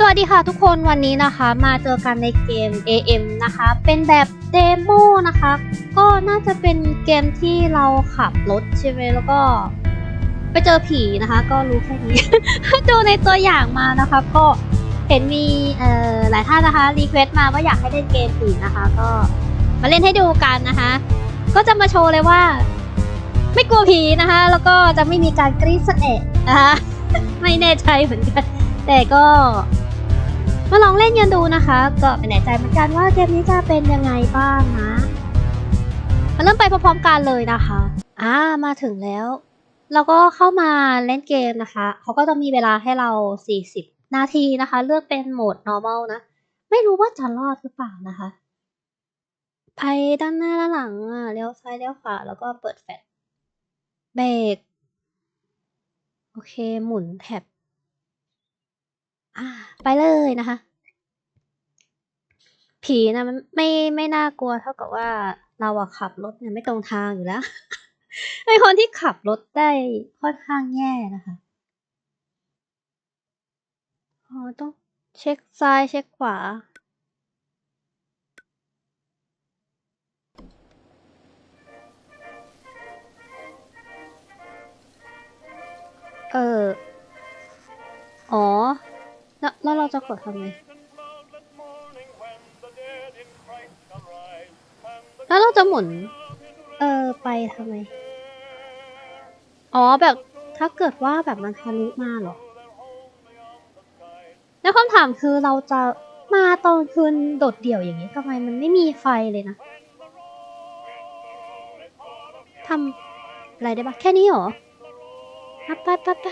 สวัสดีค่ะทุกคนวันนี้นะคะมาเจอกันในเกม AM นะคะ เป็นแบบเดโมนะคะ ก็น่าจะเป็นเกมที่เราขับรถใช่ไหมแล้วก็ ไปเจอผีนะคะ ก็รู้แค่นี้ ดูในตัวอย่างมานะคะ ก็เห็นมีเอ่อหลายท่านนะคะรีเควสต์มาว่าอยากให้เล่นเกมผีนะคะ ก็มาเล่นให้ดูกันนะคะ ก็จะมาโชว์เลยว่า ไม่กลัวผีนะคะ แล้วก็จะไม่มีการกรี๊ดสะเอะนะคะไม่แน่ใจเหมือนกัน แต่ก็ มาลองเล่นกันดูนะคะ ก็ไม่แน่ใจเหมือนกันว่าเกมนี้จะเป็นยังไงบ้างนะ มาเริ่มไปพร้อมๆกันเลยนะคะอ่ามาถึงแล้ว เราก็เข้ามาเล่นเกมนะคะ เขาก็จะมีเวลาให้เรา 40 นาทีนะคะ เลือกเป็นโหมด normal นะ ไม่รู้ว่าจะรอดหรือเปล่านะคะไปด้านหน้าด้านหลังอะเลี้ยวซ้ายเลี้ยวขวาแล้วก็เปิดแฟลชเบรกโอเค หมุนแท็บ ไปเลยนะคะ ผีนะมันไม่ไม่น่ากลัวเท่ากับว่าเราอะขับรถเนี่ยไม่ตรงทางอยู่แล้วเป็นคนที่ขับรถได้ค่อนข้างแย่นะคะอ๋อต้องเช็คซ้ายเช็คขวา เอออ๋อ แล้วเราจะกดทำไงแล้วเราจะหมุน เออไปทำไม อ๋อแบบถ้าเกิดว่าแบบมันทะลุมาเหรอ แล้วคำถามคือเราจะมาตอนคืนโดดเดี่ยวอย่างนี้ทำไมมันไม่มีไฟเลยนะทำอะไรได้บ้างแค่นี้หรอไปไปไป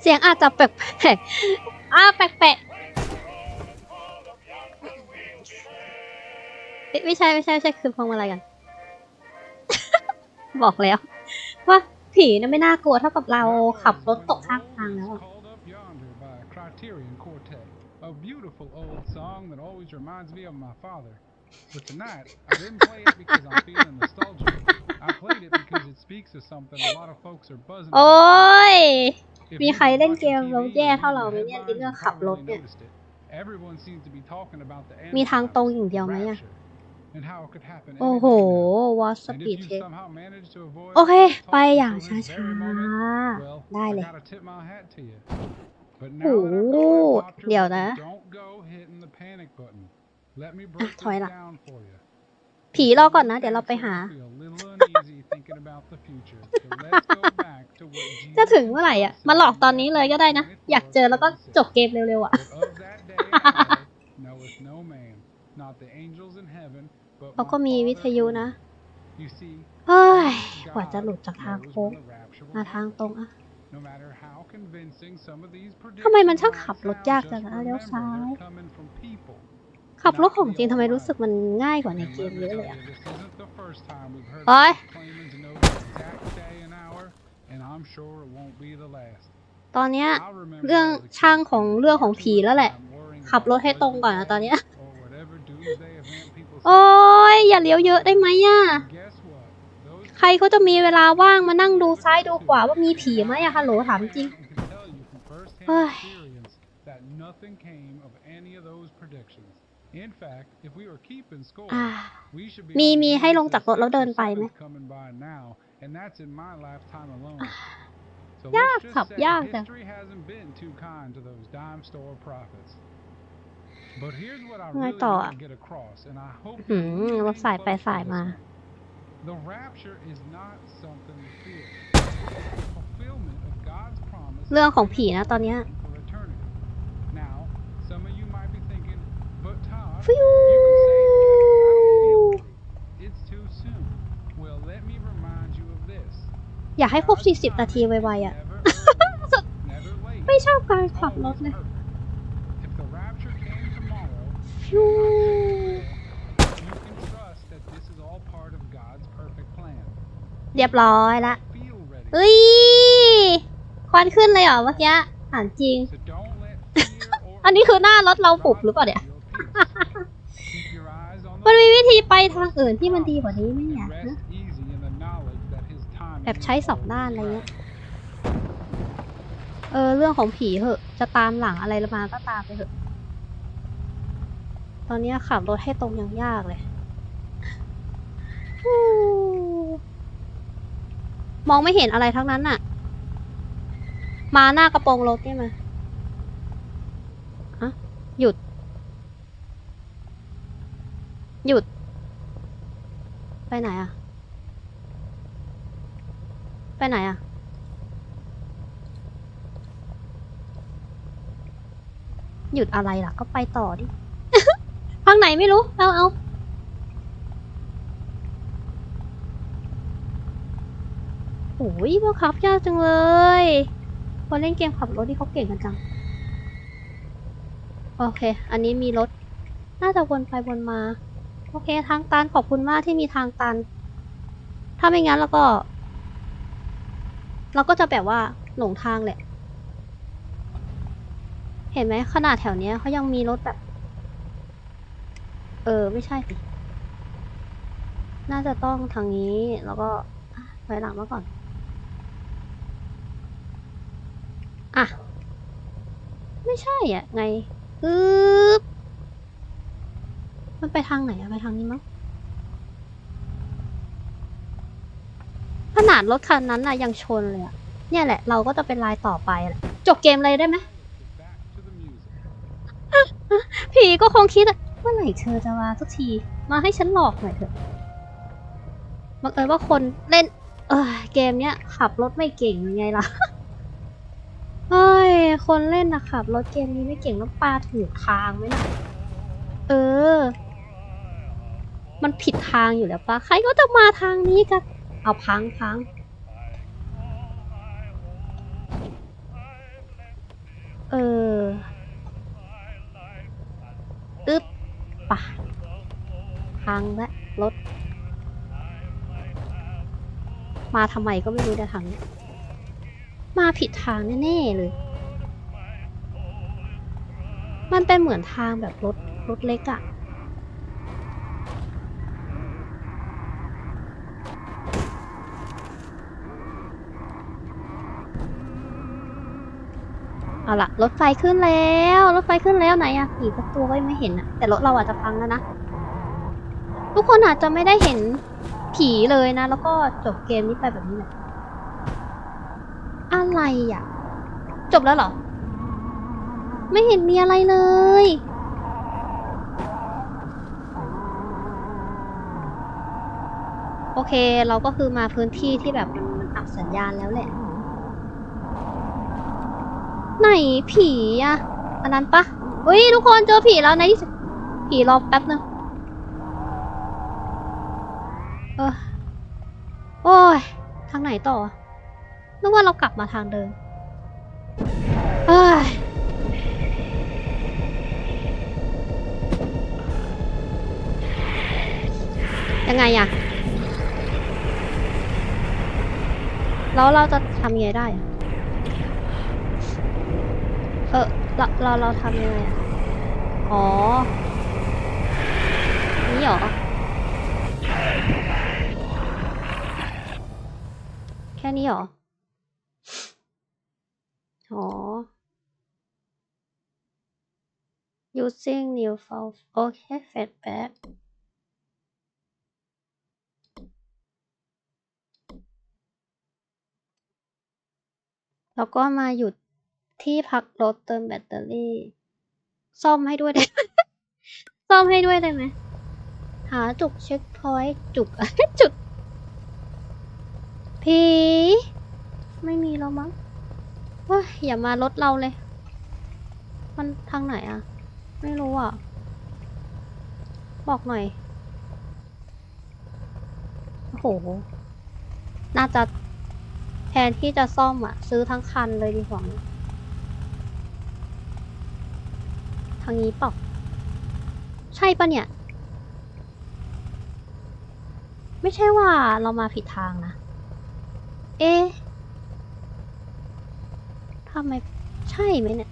เสียงอาจจะแปลกๆอะแปลกๆเอ๊ะไม่ใช่ไม่ใช่ไม่ใช่คือพวงมาลัยกัน บอกแล้ว ว่าผีนะไม่น่ากลัวเท่ากับเราขับรถตกข้างทางแล้วอะ Called Up Yonder by Criterion Quartet, a beautiful old song that always reminds me of my father. But tonight, I didn't play it because I'm feeling nostalgic. I played it because it speaks of something a lot of folks are buzzing โอ้ about. ย If มี you've ใคร been เล่นเก watching มแล้ว TV แย่ and เท่าเรา reading ไหม the เนี่ยที่ headlines, เรื่อง you ขับรถ probably เนี่ย noticed it. Everyone seems to be talking about the มีทางตรง end อย่างเดียวไหม times, อะ the rapture, and how it could happen โอ้ any โห day now. วอส And ปี if ด you เทส somehow managed to avoid โอเค all the ไป talk อย่าง until ช้า this ช้า very moment, well, ได้ I เลย gotta tip my hat to you. But โอ้ now that I've gone and popped เดี๋ยว your นะ bubble, don't go hitting the panic button. Let me break ถอย this ละ down for you. ผีรอก่อนนะ เดี๋ยวเราไปหา Feel a little uneasy thinking about the future. So let's go back to what จะ Jesus ถึงเมื่อไหร่อะ มาหลอกตอนนี้เลยก็ได้นะ อยากเจอแล้วก็จบเกมเร็วๆอะ But of that day hour knoweth no man, not the angels in heaven, but เขาก็ my มีวิ Father ทยุนะ You see, เฮ้ย God กว่าจะหลุดจากทาง knows โค้ง when the rapture will มาทาง happen. ตรงอะ No matter how convincing some of these ทำไมมัน predictions ช่างขับ might รถ sound, ยาก just จังนะเลี้ยว remember ซ้าย they're coming from people. ขับรถของจริงทำไมรู้สึกมันง่ายกว่าใน And เกม let me เยอะ tell เลย you, อะ this isn't the ตอนเนี้ย I remember เรื่อง as a kid ช่างของ spending เรื่อง far ของ too ผี much แล้วแหละ time worrying ขับ about รถให้ตรงก่อน blizzard นะตอนเนี้ย or whatever doomsday event people โอ้ยอย่าเลี้ยวเยอะได้ไหมอะ And guess what? Those ใครเขาจะมีเวลาว่างมานั่งดูซ้ายดูขวาว่ามีผีไหมอะฮัลโหลถามจริง can tell you from firsthand เฮ้ย experience that nothing came of any of those predictions. In fact, if we were keeping score, อ่า we should be มี on มีให้ลง Jesus' จากรถแล้วเดินไปไหม seventh coming by now, and that's in my lifetime alone. So ยาก let's just ขับ say ยากจัง history hasn't been too kind to those dime store prophets. But here's what I ไง really ต่อ want อะ to get across, and I hope หื you're ม really รถสายไป close to สาย this มา one. The rapture is not something to fear. It's the fulfillment of God's promise เรื่องของผีนะตอนเนี้ย for eternity. Now, some of you might be thinking, but Todd, ฟิว you can say that, but I don't feel it. It's too soon. Well, let me remind you of this. อยากให้ครบ God's 40 นาที timing ไว is ๆอะ never early, never late. ไม่ชอบการ It's ขับรถ always เลย perfect. If the rapture came tomorrow, ฟิว you can trust that this is all part of God's perfect plan. เรียบร้อยละ Feel ready. เฮ้ย ควันขึ้นเลยเหรอเมื่อกี้ถามจริง So don't let fear or อันนี้คือหน้ารถเราปุบหรือเปล่าเนี่ย Keep your eyes on the มันมี Lord วิธีไปทางอื่นที่มันดีกว่านี้ไหมเนี่ย and ฮะ rest easy in the knowledge that His timing แบบใช้สองด้านอะไรเงี้ย เออ เรื่องของผีเหอะ จะตามหลังอะไรมาก็ตามไปเถอะ ตอนนี้ขับรถให้ตรงยังยากเลย มองไม่เห็นอะไรทั้งนั้นน่ะ มาหน้ากระโปรงรถนี่มาอะหยุด หยุด ไปไหนอะ ไปไหนอะหยุดอะไรล่ะ ก็ไปต่อดิ ทางไหนไม่รู้ เอาเอาโอ้ยบังคับยากจังเลยคนเล่นเกมขับรถที่เขาเก่งกันจัง โอเค อันนี้มีรถ น่าจะวนไปวนมา โอเค ทางตันขอบคุณมากที่มีทางตัน ถ้าไม่งั้นแล้วก็ เราก็จะแบบว่าหลงทางแหละ เห็นไหมขนาดแถวเนี้ยเขายังมีรถแบบ เออ ไม่ใช่สิน่าจะต้องทางนี้แล้วก็อะถอยหลังมาก่อน อะ ไม่ใช่อะ ไงอึ๊บมันไปทางไหนอะไปทางนี้มั้ง ขนา ดรถคันนั้นน่ะยังชนเลยอะเนี่ยแหละเราก็จะเป็นลายต่อไปแหละจบเกมเลยได้ไหมผีก็คงคิดอะเมื่อไหร่เธอจะมาสักที มาให้ฉันหลอกหน่อยเถอะบังเอิญว่าคนเล่น เออเกมเนี้ยขับรถไม่เก่งยังไงล่ะเฮ้ย คนเล่นนะขับรถเกมนี้ไม่เก่งแล้วปลาถูกทางไหมล่ะเออ มันผิดทางอยู่แล้วปะใครก็จะมาทางนี้กัน เอาพังพังเอออึ๊บป่ะพังและรถ มาทำไมก็ไม่รู้ในทางนี้มาผิดทางแน่ๆเลย มันเป็นเหมือนทางแบบรถรถเล็กอะ เอาละรถไฟขึ้นแล้ว รถไฟขึ้นแล้วไหนอะผีประตูก็ยังไม่เห็นอะแต่รถเราอาจจะพังแล้วนะ ทุกคนอาจจะไม่ได้เห็นผีเลยนะ แล้วก็จบเกมนี้ไปแบบนี้แหละอะไรอะจบแล้วเหรอ ไม่เห็นมีอะไรเลยโอเค เราก็คือมาพื้นที่ที่แบบมันอับสัญญาณแล้วแหละ ไหนผีอะอันนั้นปะเฮ้ยทุกคนเจอผีแล้วในที่สุดผีรอแป๊บนึงเออโอ้ย ทางไหนต่อนึกว่าเรากลับมาทางเดิมเอ้ยยังไงอะแล้วเราจะทำยังไงได้อะ เออเราเราเราทำยังไงอะอ๋อ นี่เหรอ แค่นี้เหรอ อ๋อ using new file โอเค feedback แล้วก็มาหยุด ที่พักรถเติมแบตเตอรี่ ซ่อมให้ด้วยได้ ซ่อมให้ด้วยได้ไหม หาจุกเช็คพอยต์จุก จุด ผี ไม่มีแล้วมั้งเฮ้ยอย่ามารถเราเลย มันทางไหนอะไม่รู้อะ บอกหน่อย โอ้โห น่าจะแทนที่จะซ่อมอะซื้อทั้งคันเลยดีกว่า ทางนี้เปล่าใช่ปะเนี่ย ไม่ใช่ว่าเรามาผิดทางนะ เอ๊ะทำไมใช่ไหมเนี่ย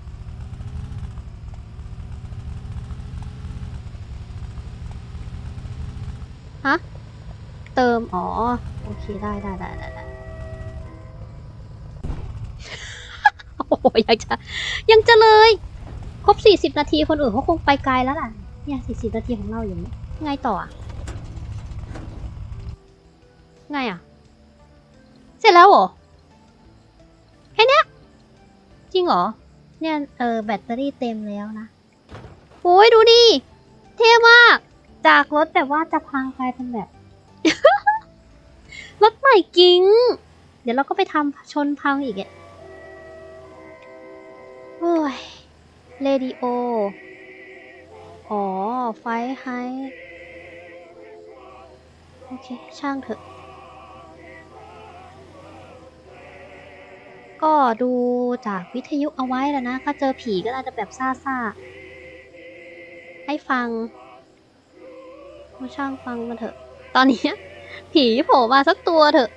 ฮะเติม อ๋อ โอเค ได้ได้ได้ได้ได้โอ้โหโหยังจะ ยังจะเลย ครบสี่สิบนาทีคนอื่นเขาคงไปไกลแล้วล่ะ เนี่ยสี่สิบนาทีของเราอย่างนี้ไงต่ออะไงอะเสร็จแล้วเหรอแค่เนี้ยจริงเหรอ เนี่ยเออแบตเตอรี่เต็มแล้วนะโอ้ยดูดิ เท่มาก จากรถแบบว่าจะพังกลายเป็นแบบ รถใหม่กิ้ง เดี๋ยวเราก็ไปทำชนพังอีกอะโอ้ย เรดิโอ อ๋อ ไฟไฮ โอเค ช่างเถอะ ก็ดูจากวิทยุเอาไว้แล้วนะ ถ้าเจอผีก็อาจจะแบบซ่าให้ฟังมาช่างฟังมาเถอะ ตอนนี้ ผีโผล่มาสักตัวเถอะ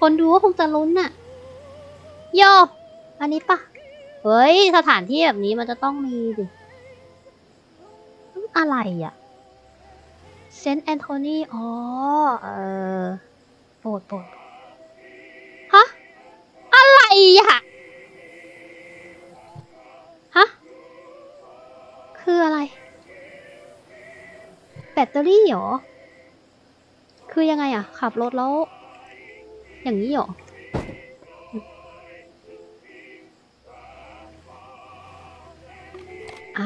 คนดูก็คงจะลุ้นน่ะ โย อันนี้ปะ เฮ้ย สถานที่แบบนี้มันจะต้องมีดิ อะไรอะเซนต์แอนโทนีอ๋อ เออโปรดโปรดฮะ อะไรอะฮะ คืออะไร แบตเตอรี่เหรอ คือยังไงอะขับรถแล้ว อย่างนี้เหรอ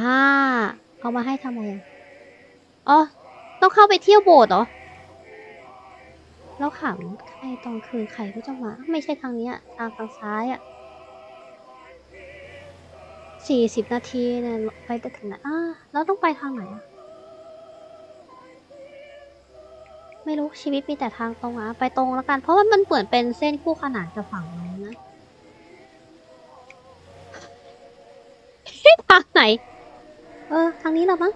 า เอามาให้ทำไมอะอ๋อ ต้องเข้าไปเที่ยวโบสถ์เหรอ แล้วขังใครตอนคืนใครก็จะมา ไม่ใช่ทางนี้อะทางทางซ้ายอะสี่สิบนาทีเนี่ยไปได้ถึงไหนอ่าแล้วต้องไปทางไหนอะไม่รู้ชีวิตมีแต่ทางตรงอะไปตรงแล้วกัน เพราะว่ามันเหมือนเป็นเส้นคู่ขนานกับฝั่งนู้นนะทางไหน เออ ทางนี้เหรอมั้ง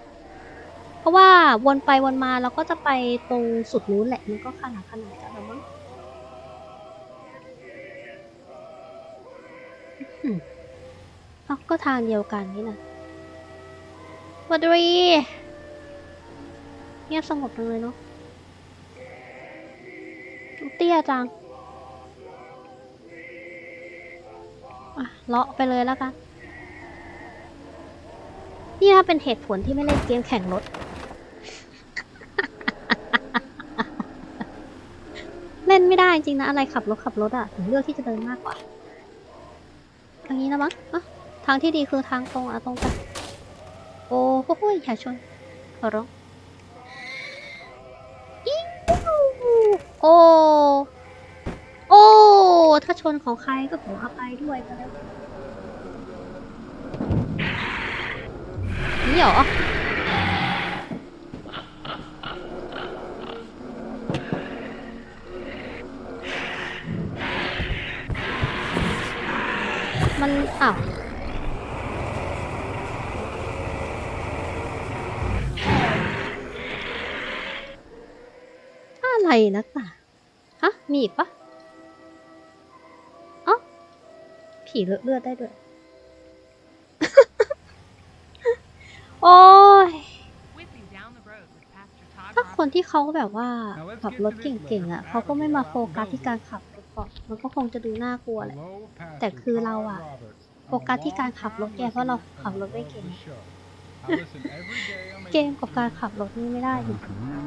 เพราะว่าวนไปวนมาเราก็จะไปตรงสุดนู้นแหละ มันก็ขนาดขนาดกันแล้วมั้งอืมเอ้าก็ทางเดียวกันนี่นะวัดรีเงียบสงบจังเลยเนาะเตี้ยจัง อะเลาะไปเลยแล้วกัน นี่ถ้าเป็นเหตุผลที่ไม่เล่นเกมแข่งรถ เล่นไม่ได้จริงนะ อะไรขับรถขับรถอะถึงเลือกที่จะเดินมากกว่าทางนี้นะมั้งอะทางที่ดีคือทางตรงอะตรงไปโอ้โหอย่าชนขอร้องโอ้ โอ้ ถ้าชนของใครก็ขออภัยด้วยก็แล้ว นี่หรอ มัน อ้าว อะไรนักหนาฮะ มีอีกปะอ้าผีเลอะเลือดได้ด้วย โอ้ย Whipping down the road with Pastor Todd ถ้าคน Roberts. ที่เขาแบบว่า Now let's ขับ get รถ to เ this ก่ง letter. ๆอะเขาก็ไม่มาโฟกัสที่การขับรถก่อนมันก็คงจะดูน่ากลัวแหละ Hello, Pastor แต่คือเราอะ Todd Roberts. โฟกัสที่การขับรถไงเพราะเราขับรถไม่เก่ง I listen every day on เกมกับการขับรถนี่ไม่ได้ดิ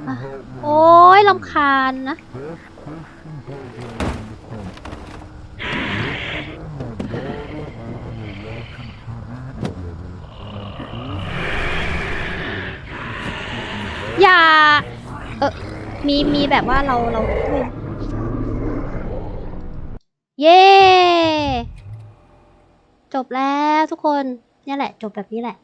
อะโอ้ยลำคาญนะ อย่า เออ มีมีแบบว่าเราเราเย้จบแล้วทุกคนนี่แหละ จบแบบนี้แหละ